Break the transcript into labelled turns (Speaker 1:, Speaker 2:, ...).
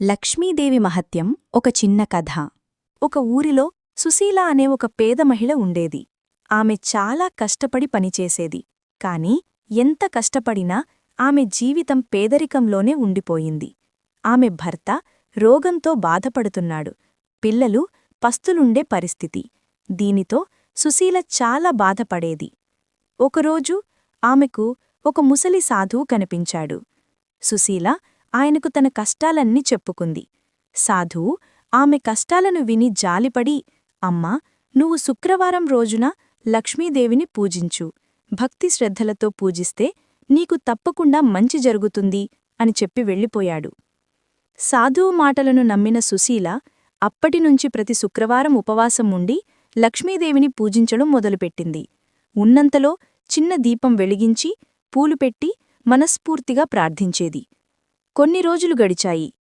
Speaker 1: లక్ష్మీదేవి మహత్యం ఒక చిన్న కథ. ఒక ఊరిలో సుశీల అనే ఒక పేద మహిళ ఉండేది. ఆమె చాలా కష్టపడి పనిచేసేది. కాని ఎంత కష్టపడినా ఆమె జీవితం పేదరికంలోనే ఉండిపోయింది. ఆమె భర్త రోగంతో బాధపడుతున్నాడు. పిల్లలు పస్తులుండే పరిస్థితి. దీనితో సుశీల చాలా బాధపడేది. ఒకరోజు ఆమెకు ఒక ముసలి సాధువు కనిపించాడు. సుశీల ఆయనకు తన కష్టాలన్నీ చెప్పుకుంది. సాధువు ఆమె కష్టాలను విని జాలిపడి అమ్మా నువ్వు శుక్రవారం రోజున లక్ష్మీదేవిని పూజించు. భక్తి శ్రద్ధలతో పూజిస్తే నీకు తప్పకుండా మంచి జరుగుతుంది అని చెప్పి వెళ్ళిపోయాడు. సాధువు మాటలను నమ్మిన సుశీల అప్పటినుంచి ప్రతి శుక్రవారం ఉపవాసం ఉండి లక్ష్మీదేవిని పూజించడం మొదలుపెట్టింది. ఉన్నంతలో చిన్న దీపం వెలిగించి పూలు పెట్టి మనస్ఫూర్తిగా ప్రార్థించేది. కొన్ని రోజులు గడిచాయి.